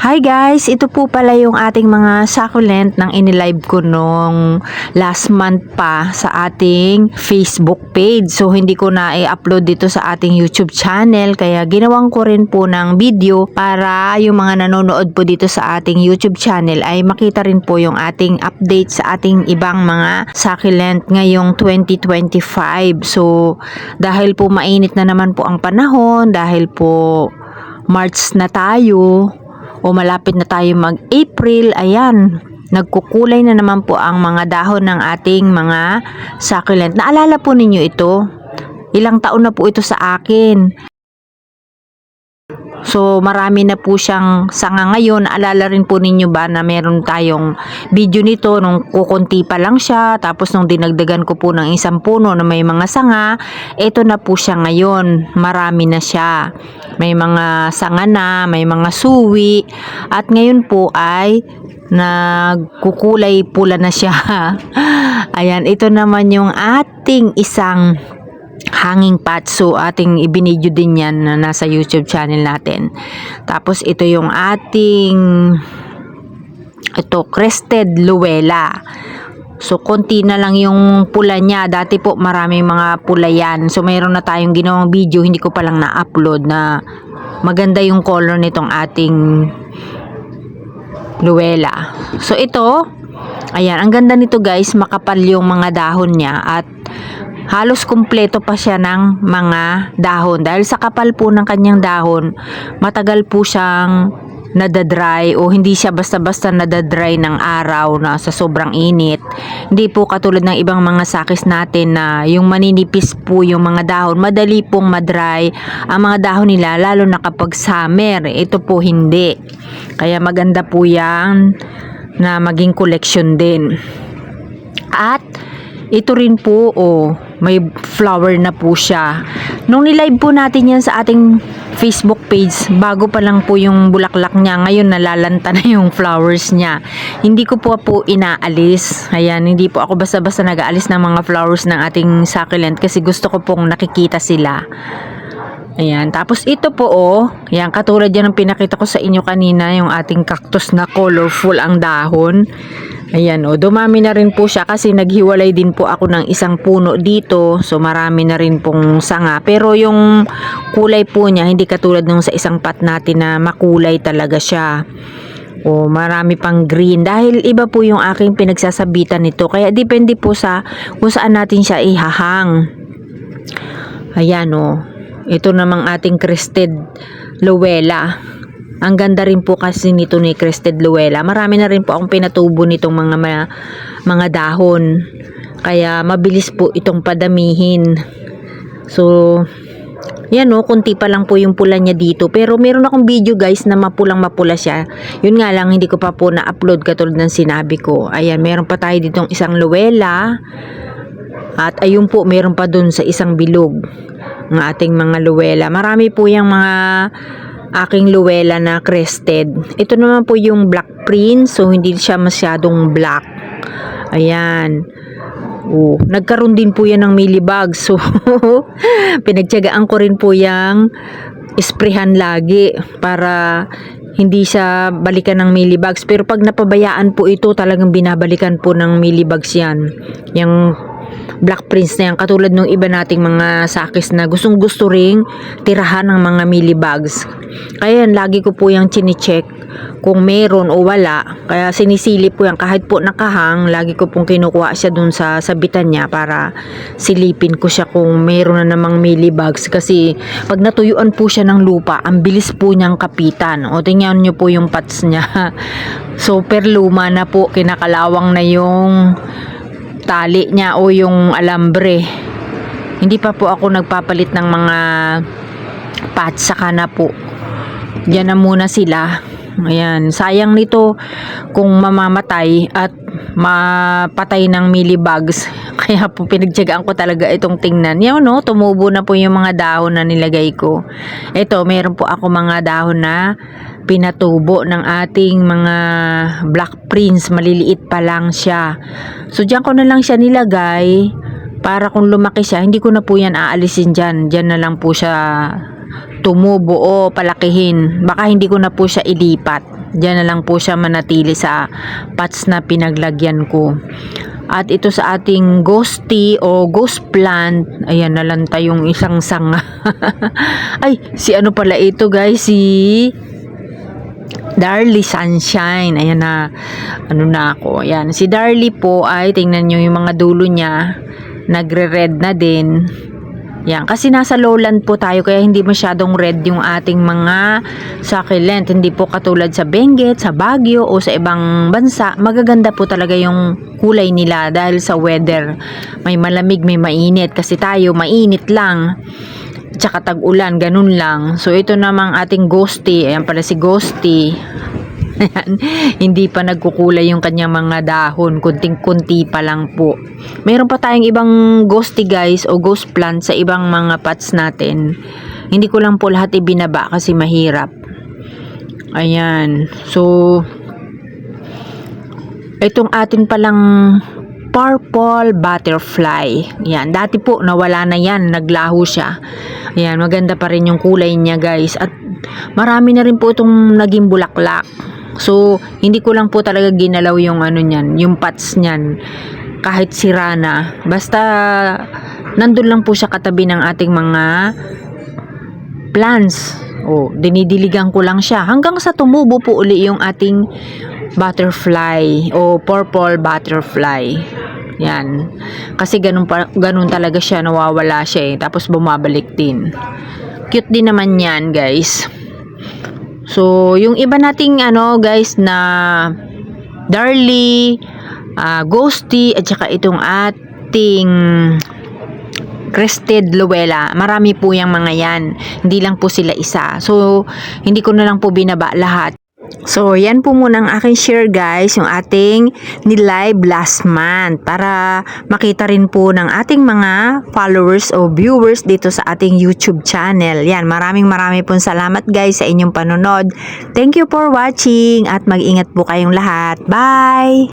Hi guys, ito po pala yung ating mga succulent ng inilive ko nung last month pa sa ating Facebook page. So hindi ko na i-upload dito sa ating YouTube channel kaya ginawan ko rin po ng video para yung mga nanonood po dito sa ating YouTube channel ay makita rin po yung ating update sa ating ibang mga succulent ngayong 2025. So dahil po mainit na naman po ang panahon, dahil po March na tayo, o malapit na tayo mag-April, ayan, nagkukulay na naman po ang mga dahon ng ating mga succulent. Naalala po ninyo ito? Ilang taon na po ito sa akin. So, marami na po siyang sanga ngayon. Alala rin po ninyo ba na meron tayong video nito nung kukunti pa lang siya. Tapos nung dinagdagan ko po ng isang puno na may mga sanga, ito na po siya ngayon. Marami na siya. May mga sanga na, may mga suwi. At ngayon po ay nagkukulay pula na siya. Ayan, ito naman yung ating isang hanging patso ating ibinidyo din yan na nasa YouTube channel natin. Tapos ito yung ating ito crested luwela. So konti na lang yung pula niya. Dati po maraming mga pula yan. So mayroon na tayong ginawang video, hindi ko pa lang na-upload na maganda yung color nitong ating luwela. So ito, ayan, ang ganda nito guys, makapal yung mga dahon niya at halos kumpleto pa siya ng mga dahon. Dahil sa kapal po ng kanyang dahon, matagal po siyang nadadry o hindi siya basta-basta nadadry ng araw na sa sobrang init. Hindi po katulad ng ibang mga sakis natin na yung maninipis po yung mga dahon, madali pong madry ang mga dahon nila lalo na kapag summer. Ito po hindi. Kaya maganda po yan na maging collection din. At ito rin po, oh, may flower na po siya. Nung nilive po natin yan sa ating Facebook page, bago pa lang po yung bulaklak niya, ngayon nalalanta na yung flowers niya. Hindi ko po po inaalis. Ayan, hindi po ako basta-basta nag-aalis ng mga flowers ng ating succulent kasi gusto ko pong nakikita sila. Ayan, tapos ito po oh, yan katulad yan ng pinakita ko sa inyo kanina, yung ating cactus na colorful ang dahon. Ayan o, dumami na rin po siya kasi naghiwalay din po ako ng isang puno dito. So marami na rin pong sanga. Pero yung kulay po niya, hindi katulad nung sa isang pot natin na makulay talaga siya. O marami pang green. Dahil iba po yung aking pinagsasabitan nito. Kaya depende po sa kung saan natin siya ihahang. Ayan o. Ito namang ating crested Luwela. Ang ganda rin po kasi nito ni Crested Luella. Marami na rin po akong pinatubo nitong mga mga, mga dahon. Kaya mabilis po itong padamihin. So, yan o, kunti pa lang po yung pula niya dito. Pero meron akong video guys na mapulang mapula siya. Yun nga lang, hindi ko pa po na-upload katulad ng sinabi ko. Ayan, meron pa tayo ditong isang Luella. At ayun po, meron pa dun sa isang bilog ng ating mga Luella. Marami po yung mga aking Luella na crested. Ito naman po yung black prince, so hindi siya masyadong black. Ayan. Oh, nagkaroon din po yan ng millibug. So, pinagtiyagaan ko rin po yung isprehan lagi para hindi siya balikan ng millibugs. Pero pag napabayaan po ito, talagang binabalikan po ng millibugs yan. Yung Black Prince na yan. Katulad nung iba nating mga sakis na gustong gusto ring tirahan ng mga millibugs. Kaya yan, lagi ko po yung chine-check kung meron o wala. Kaya sinisilip ko yan. Kahit po nakahang, lagi ko pong kinukuha siya dun sa sabitan niya para silipin ko siya kung meron na namang millibugs. Kasi pag natuyuan po siya ng lupa, ang bilis po niyang kapitan. O tingnan niyo po yung pots niya. Super luma na po. Kinakalawang na yung tali niya o yung alambre. Hindi pa po ako nagpapalit ng mga patch saka na po. Diyan na muna sila. Ayan, sayang nito kung mamamatay at mapatay ng millibugs. Kaya po pinagtyagaan ko talaga itong tingnan. Yan no, tumubo na po yung mga dahon na nilagay ko. Ito, meron po ako mga dahon na pinatubo ng ating mga black prince. Maliliit pa lang siya. So, dyan ko na lang siya nilagay para kung lumaki siya, hindi ko na po yan aalisin dyan. Dyan na lang po siya tumubo o palakihin. Baka hindi ko na po siya ilipat. Diyan na lang po siya manatili sa pots na pinaglagyan ko. At ito sa ating ghosty o ghost plant, ayan nalanta yung isang sanga. Ay, si ano pala ito guys, si Darly Sunshine. Ayan na, ano na ako. Ayan, si Darly po ay, tingnan nyo yung mga dulo niya, nagre-red na din. Yan, kasi nasa lowland po tayo kaya hindi masyadong red yung ating mga succulent. Hindi po katulad sa Benguet, sa Baguio o sa ibang bansa. Magaganda po talaga yung kulay nila dahil sa weather. May malamig, may mainit. Kasi tayo, mainit lang. Tsaka tag-ulan, ganun lang. So ito namang ating ghosty. Ayan pala si ghosty. Ayan, hindi pa nagkukulay yung kanyang mga dahon, kunting-kunti pa lang po. Meron pa tayong ibang ghosty guys o ghost plant sa ibang mga pots natin. Hindi ko lang po lahat ibinaba kasi mahirap. Ayan. So, itong atin palang purple butterfly. Yan, dati po nawala na yan, naglaho siya. Ayan, maganda pa rin yung kulay niya guys. At marami na rin po itong naging bulaklak. So, hindi ko lang po talaga ginalaw yung ano niyan, yung pots niyan. Kahit sira na. Basta, nandun lang po siya katabi ng ating mga plants. O, dinidiligan ko lang siya. Hanggang sa tumubo po uli yung ating butterfly o purple butterfly. Yan. Kasi ganun, pa, ganun talaga siya, nawawala siya eh. Tapos bumabalik din. Cute din naman yan, guys. So, yung iba nating ano, guys, na Darly, ah, Ghosty, at saka itong ating Crested Luella. Marami po yung mga yan. Hindi lang po sila isa. So, hindi ko na lang po binaba lahat. So, yan po muna ang aking share guys, yung ating nilive last month para makita rin po ng ating mga followers o viewers dito sa ating YouTube channel. Yan, maraming maraming pong salamat guys sa inyong panunod. Thank you for watching at mag-ingat po kayong lahat. Bye!